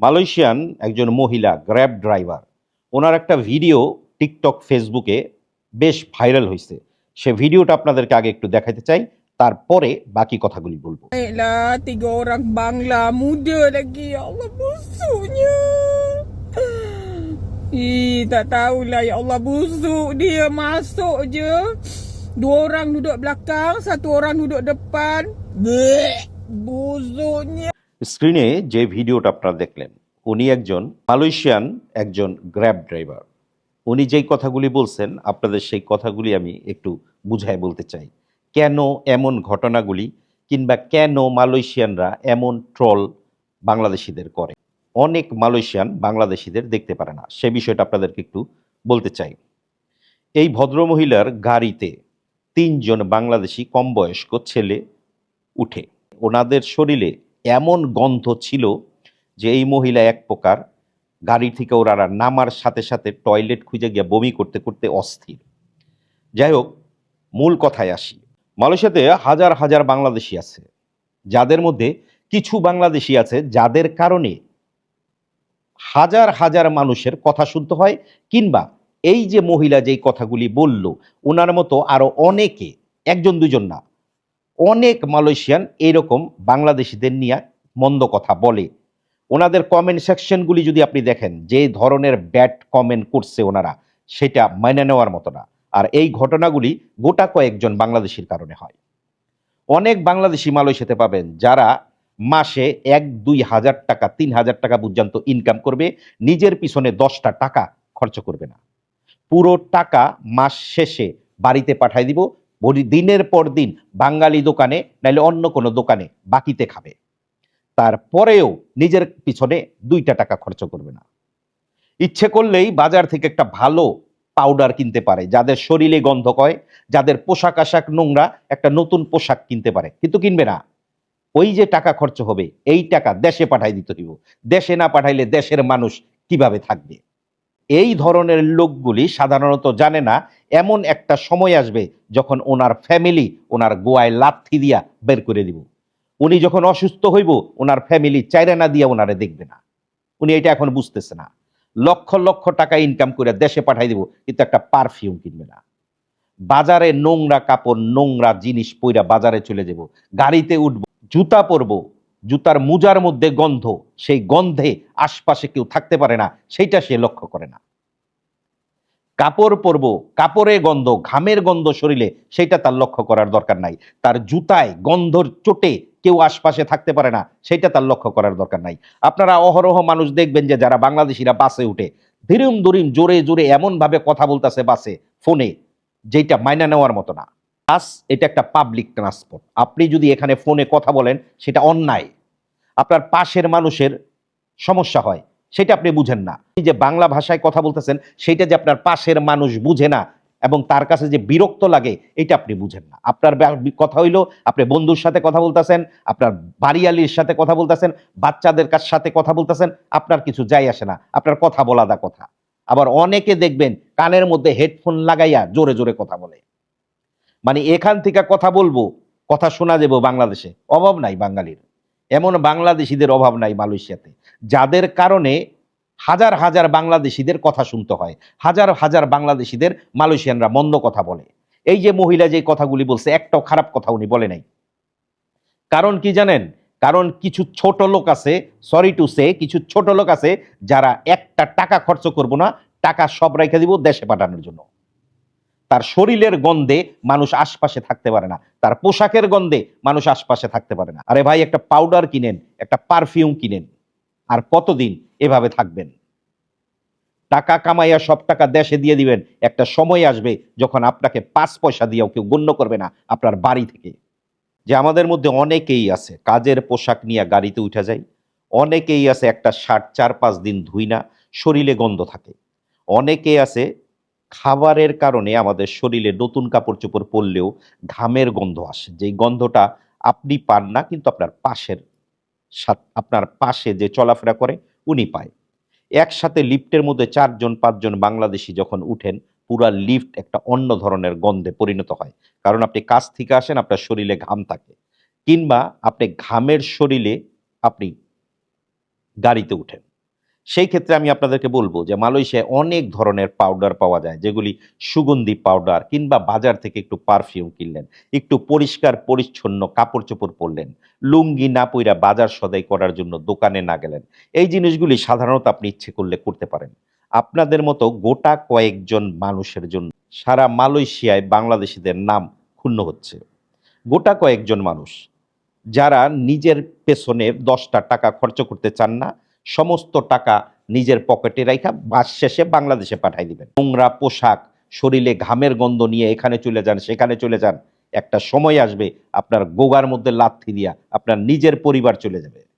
Malaysian একজন মহিলা grab driver ওনার একটা ভিডিও টিকটক ফেসবুকে বেশ ভাইরাল হয়েছে সে ভিডিওটা আপনাদেরকে আগে একটু দেখাতে চাই তারপরে বাকি কথাগুলি বলব Dua orang duduk belakang, satu orang duduk depan. Buzuknya. স্ক্রিনে যে ভিডিওটা আপনারা দেখলেন, উনি একজন মালয়েশিয়ান একজন গ্র্যাব ড্রাইভার উনি যেই কথাগুলি বলছেন, আপনাদের সেই কথাগুলি আমি একটু বুঝায় বলতে চাই। কেন এমন ঘটনাগুলি কিংবা কেন মালয়েশিয়ানরা এমন ট্রল বাংলাদেশিদের করে? অনেক মালয়েশিয়ান বাংলাদেশিদের দেখতে পারে না। সে বিষয়টা আপনাদেরকে একটু বলতে চাই। এই ভদ্রমহিলার গাড়িতে তিনজন বাংলাদেশি কম বয়স্ক ছেলে উঠে। ওনাদের শরীরে এমন গন্ধ ছিল যে এই মহিলা এক প্রকার গাড়ি থেকে ওনারা নামার সাথে সাথে টয়লেট খুঁজে গিয়ে বমি করতে করতে অস্থির। যাই হোক, মূল কথায় আসি। মালয়েশিয়াতে হাজার হাজার বাংলাদেশি আছে, যাদের মধ্যে কিছু বাংলাদেশি আছে যাদের কারণে হাজার হাজার মানুষের কথা শুনতে হয়, কিংবা এই যে মহিলা যেই কথাগুলি বলল ওনার মতো আরও অনেকে, একজন দুজন না অনেক মালয়েশিয়ান এরকম বাংলাদেশিদের নিয়ে মন্দ কথা বলে। ওনাদের কমেন্ট সেকশনগুলি যদি আপনি দেখেন, যে ধরনের ব্যাড কমেন্ট করছে ওনারা, সেটা মেনে নেওয়ার মতো না। আর এই ঘটনাগুলি গোটা কয়েকজন বাংলাদেশির কারণে হয়। অনেক বাংলাদেশি মালয়েশিয়াতে পাবেন যারা মাসে এক, দুই হাজার টাকা, তিন হাজার টাকা পর্যন্ত ইনকাম করবে, নিজের পিছনে দশটা টাকা খরচ করবে না। পুরো টাকা মাস শেষে বাড়িতে পাঠাই দিব দিনের পর দিন বাঙালি দোকানে, নাইলে অন্য কোনো দোকানে বাকিতে খাবে। তারপরেও নিজের পিছনে দুইটা টাকা খরচ করবে না। ইচ্ছে করলেই বাজার থেকে একটা ভালো পাউডার কিনতে পারে, যাদের শরীরে গন্ধ কয়, যাদের পোশাক আশাক নোংরা, একটা নতুন পোশাক কিনতে পারে, কিন্তু কিনবে না। ওই যে টাকা খরচ হবে, এই টাকা দেশে পাঠাই দিতে দিব দেশে না পাঠাইলে দেশের মানুষ কীভাবে থাকবে? এই ধরনের লোকগুলি সাধারণত জানে না, এমন একটা সময় আসবে যখন ওনার ফ্যামিলি ওনার গোয়ায় লাথি দিয়া বের করে দিব। উনি যখন অসুস্থ হইব, ওনার ফ্যামিলি চাইরা না দিয়া ওনারে দেখবে না। উনি এটা এখন বুঝতেছে না। লক্ষ লক্ষ টাকা ইনকাম করে দেশে পাঠাই দিব, কিন্তু একটা পারফিউম কিনবে না। বাজারে নোংরা কাপড়, নোংরা জিনিস পইরা বাজারে চলে যাব। গাড়িতে উঠবো, জুতা পরবো জুতার মুজার মধ্যে গন্ধ, সেই গন্ধে আশপাশে কেউ থাকতে পারে না, সেইটা সে লক্ষ্য করে না। কাপড় পরবো, কাপড়ে গন্ধ, ঘামের গন্ধ শরীরে সেটা তার লক্ষ্য করার দরকার নাই। তার জুতায় গন্ধর চোটে কেউ আশপাশে থাকতে পারে না সেটা তার লক্ষ্য করার দরকার নাই। আপনারা অহরহ মানুষ দেখবেন যে, যারা বাংলাদেশিরা বাসে উঠে, ধীরুম দরিম জোরে জোরে এমন ভাবে কথা বলতেছে বাসে, ফোনে যেটা মাইনা নেওয়ার মতো না। বাস এটা একটা পাবলিক ট্রান্সপোর্ট আপনি যদি এখানে ফোনে কথা বলেন, সেটা অন্যায়। আপনার পাশের মানুষের সমস্যা হয়, সেটা আপনি বুঝেন না। যে বাংলা ভাষায় কথা বলতেছেন, সেটা যে আপনার পাশের মানুষ বুঝে না, এবং তার কাছে যে বিরক্ত লাগে, এটা আপনি বুঝেন না। আপনার কথা হইল, আপনি বন্ধুর সাথে কথা বলতেছেন, আপনার বাড়িয়ালির সাথে কথা বলতেছেন, বাচ্চাদের কাছ সাথে কথা বলতেছেন, আপনার কিছু যাই আসে না। আপনার কথা বলাদা কথা। আবার অনেকে দেখবেন, কানের মধ্যে হেডফোন লাগাইয়া জোরে জোরে কথা বলে। মানে এখান থেকে কথা বলব, কথা শোনা যাব বাংলাদেশে। অভাব নাই বাঙালির। এমন বাংলাদেশিদের অভাব নাই মালয়েশিয়াতে। যাদের কারণে হাজার হাজার বাংলাদেশিদের কথা শুনতে হয়, হাজার হাজার বাংলাদেশিদের মালয়েশিয়ানরা মন্দ কথা বলে। এই যে মহিলা যে কথাগুলি বলছে, একটাও খারাপ কথা উনি বলে নাই। কারণ কি জানেন? কারণ কিছু ছোট লোক আছে সরি টু সে কিছু ছোট লোক আছে যারা একটা টাকা খরচ করব না, টাকা সব রেখে দিব দেশে পাঠানোর জন্য। তার শরীরের গন্ধে মানুষ আশপাশে থাকতে পারে না। তার পোশাকের গন্ধে মানুষ আশপাশে থাকতে পারে না। আরে ভাই, একটা পাউডার কিনেন, একটা পারফিউম কিনেন, আর কতদিন এভাবে থাকবেন? টাকা কামাইয়া সব টাকা দেশে দিয়ে দিবেন। একটা সময় আসবে যখন আপনাকে পাঁচ পয়সা দিয়েও কেউ গণ্য করবে না আপনার বাড়ি থেকে। যে আমাদের মধ্যে অনেকেই আছে, কাজের পোশাক নিয়ে গাড়িতে উঠা যায় অনেকেই আছে, একটা শার্ট চার, পাঁচ দিন ধুই না, শরীরে গন্ধ থাকে। অনেকেই আছে খাবারের কারণে আমাদের শরীরে নতুন কাপড় চোপড় পরলেও ঘামের গন্ধ আসে। যেই গন্ধটা আপনি পান না, কিন্তু আপনার পাশের আপনার পাশে যে চলাফেরা করে, উনি পায়। একসাথে লিফটের মধ্যে চারজন, পাঁচজন বাংলাদেশি যখন উঠেন, পুরা লিফট একটা অন্য ধরনের গন্ধে পরিণত হয়। কারণ আপনি কাজ থেকে আসেন, আপনার শরীরে ঘাম থাকে। কিংবা আপনি ঘামের শরীরে আপনি গাড়িতে উঠেন। সেই ক্ষেত্রে আমি আপনাদেরকে বলব যে মালয়েশিয়ায় অনেক ধরনের পাউডার পাওয়া যায়, যেগুলি সুগন্ধি পাউডার কিংবা বাজার থেকে একটু পারফিউম কিনলেন, একটু পরিষ্কার পরিচ্ছন্ন কাপড় চোপড় পরলেন, লুঙ্গি না পইরা বাজার সদাই করার জন্য দোকানে না গেলেন, এই জিনিসগুলি সাধারণত আপনি ইচ্ছে করলে করতে পারেন। আপনাদের মতো গোটা কয়েকজন মানুষের জন্য সারা মালয়েশিয়ায় বাংলাদেশিদের নাম ক্ষুণ্ণ হচ্ছে। গোটা কয়েকজন মানুষ, যারা নিজের পেছনে দশটা টাকা খরচ করতে চান না সমস্ত টাকা নিজের পকেটে রাখা বাস শেষে বাংলাদেশে পাঠাই দিবেন। নোংরা পোশাক, শরীরে ঘামের গন্ধ নিয়ে এখানে চলে যান, সেখানে চলে যান। একটা সময় আসবে, আপনার গোগার মধ্যে লাথি দিয়া আপনার নিজের পরিবার চলে যাবে।